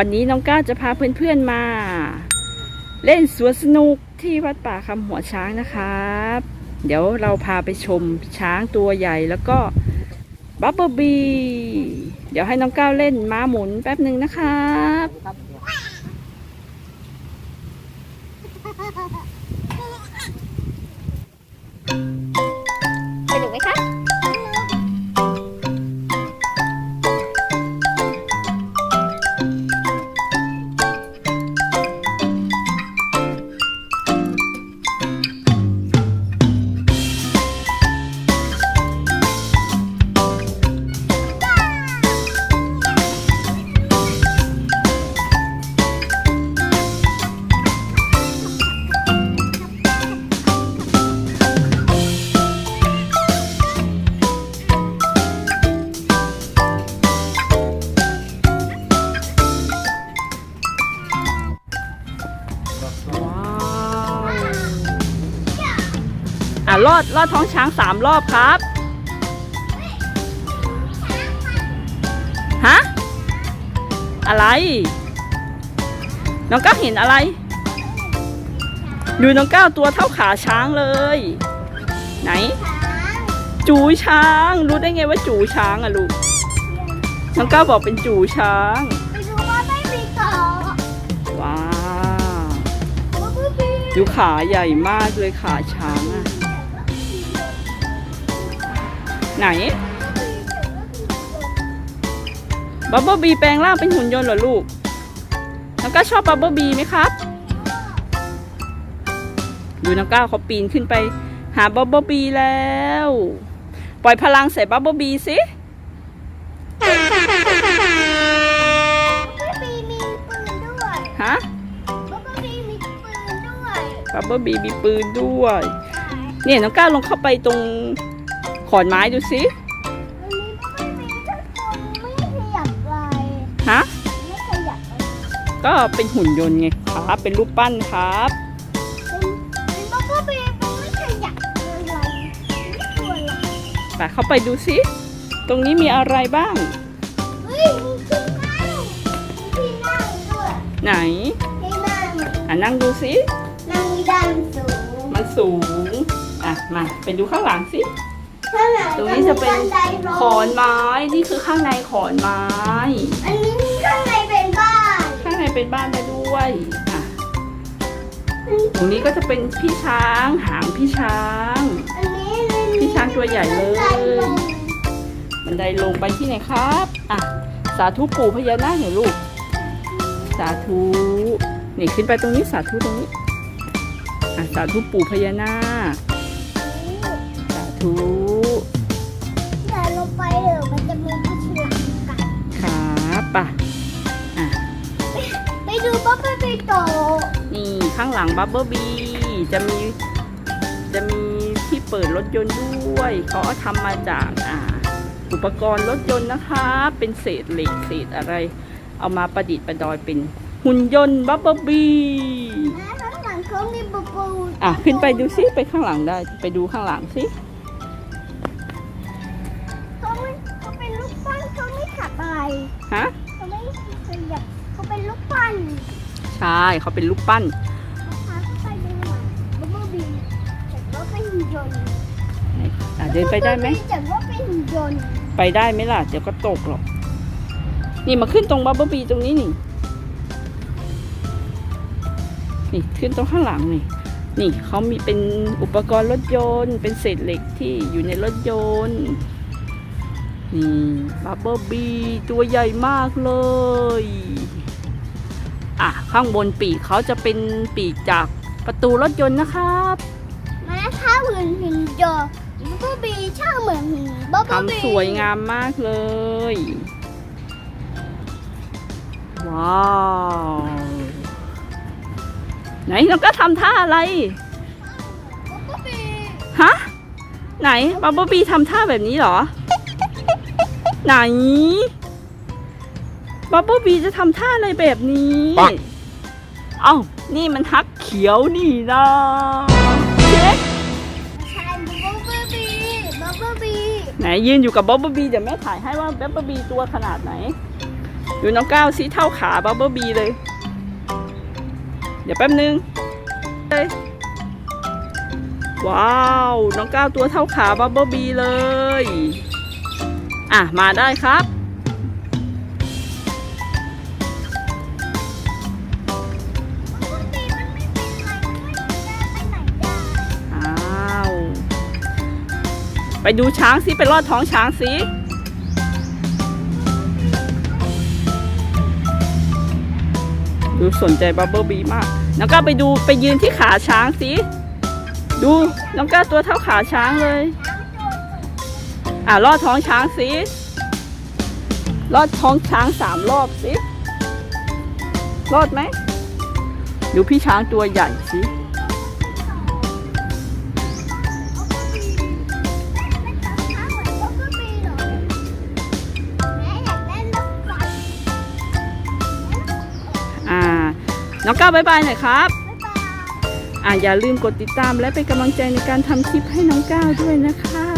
วันนี้น้องก้าวจะพาเพื่อนๆมา เล่นสวนสนุกที่วัดป่าคำหัวช้างนะครับ เดี๋ยวเราพาไปชมช้างตัวใหญ่แล้วก็บับเบิลบีเดี๋ยวให้น้องก้าวเล่นม้าหมุนแป๊บหนึ่งนะครับ อะลอดลอดท้องช้างสามรอบครับ ฮะ อะไร น้องก้าวเห็นอะไร ดูน้องก้าวตัวเท่าขาช้างเลย ไหน จูช้าง รู้ได้ไงว่าจูช้างอะลูก น้องก้าวบอกเป็นจูช้างไปดูว่าไม่มีเกาะว้าวว่าไม่มีดูขาใหญ่มากเลยขาช้างอะ ไหนบับเบิลบีแปลงร่างเป็นหุ่นยนต์เหรอลูก น้องก้าวชอบบับเบิลบีไหมครับ ดูน้องก้าวเขาปีนขึ้นไป หาบับเบิลบีแล้ว ปล่อยพลังใส่บับเบิลบีสิไม่มีมีปืนด้วยฮะว่าไม่มีมีปืนด้วยบับเบิลบีมีปืนด้วย เนี่ยน้องก้าวลองเข้าไปตรง ขอนไม้ดูสิวันนี้ก็ไม่มีทุกคนไม่ขยับเลยฮะไม่ขยับเลยก็เป็นหุ่นยนต์ไงครับ เป็นรูปปั้นครับเป็นเป็นว่าไม่มีมันไม่ขยับเลยไม่ตัวอะไรไปเข้าไปดูสิ ตรงนี้มีอะไรบ้างเฮ้ยมีที่นั่งมีที่นั่งด้วยไหนที่นั่งอะนั่งดูสินั่งด้านสูง มันสูง อะ มา ไปดูข้างหลังสิข้างหลั ตรงนี้จะเป็นมีบัไดลงขอนไม้นี่คือข้างในขอนไม้ อันนี้ข้างในเป็นบ้าน ข้างในเป็นบ้านได้ด้วยอะตรงนี้ก็จะเป็นพี่ช้างหางพี่ช้าง อันนี้เป็นพี่ช้างตัวใหญ่เลยบันไดลงบันไดลงไปที่ไหนครับอะสาธุปู่พญานาคเหรอลูก สาธุนี่ขึ้นไปตรงนี้สาธุตรงนี้อะสาธุปู่พญานาคสาธุอย่าลง ไปเดี๋ยวมันจะมีผู้ชายกัดครับป่ะอะ ไปดูป๊อปปี้โตนี่ข้างหลังบับเบิลบีจะมี จะมีที่เปิดรถยนต์ด้วยเขาเอาทำมาจากอ่าอุปกรณ์รถยนต์นะคะ เป็นเศษเหล็กเศษอะไร เอามาประดิษฐ์ประดอยเป็นหุ่นยนต์บับเบิลบีนะข้างหลังเขามีบูบูอะขึ้นไปดูซิไปข้างหลังได้ ไปดูข้างหลังสิ ฮะเขาไม่ขยับเขาเป็นลูกปั้นใช่เขาเป็นลูกปั้นพาไปดูหน่อยบูบูบีแต่ว่าเป็นยนต์อะเดินไปได้ไหมแต่ว่าเป็นยนต์ไปได้ไหมล่ะ เดี๋ยวก็ตกหรอก นี่มาขึ้นตรงบับเบิลบีตรงนี้นี่ นี่ขึ้นตรงข้างหลังนี่ นี่เขามีเป็นอุปกรณ์รถยนต์ เป็นเศษเหล็กที่อยู่ในรถยนต์ นี่บับเบิลบีตัวใหญ่มากเลย อะ ข้างบนปีกเขาจะเป็นปีกจากประตูรถยนต์นะครับมาถ้าเหมือนหุ่นยนต์บูบูบีช่างเหมือนหุ่นบูบูบีทำสวยงามมากเลย ว้าว ไหนเราก็ทำท่าอะไรบูบูบีฮะไหนบับเบิลบีทำท่าแบบนี้เหรอ ไหนบับเบิลบีจะทำท่าอะไรแบบนี้ปังเอ้านี่มันฮักเขียวนี่นะเช็คใช่บูบูบีบูบูบีไหนยืนอยู่กับบับเบิลบีเดี๋ยวแม่ถ่ายให้ว่าบับเบิลบีตัวขนาดไหน ดูน้องก้าวสิเท่าขาบับเบิลบีเลย เดี๋ยวแป๊บนึงเลยว้าว น้องก้าวตัวเท่าขาบับเบิลบีเลย อะ มาได้ครับอ้าวไปดูช้างสิ ไปลอดท้องช้างสิดูสนใจบับเบิลบีมาก น้องก้าวไปดูไปยืนที่ขาช้างสิ ดู น้องก้าวตัวเท่าขาช้างเลย อะลอดท้องช้างสิลอดท้องช้างสามรอบสิรอดไหมดูพี่ช้างตัวใหญ่สิอ่าน้องก้าวบายบายหน่อยครับอ่าอย่าลืมกดติดตามและเป็นกำลังใจในการทำคลิปให้น้องก้าวด้วยนะคะ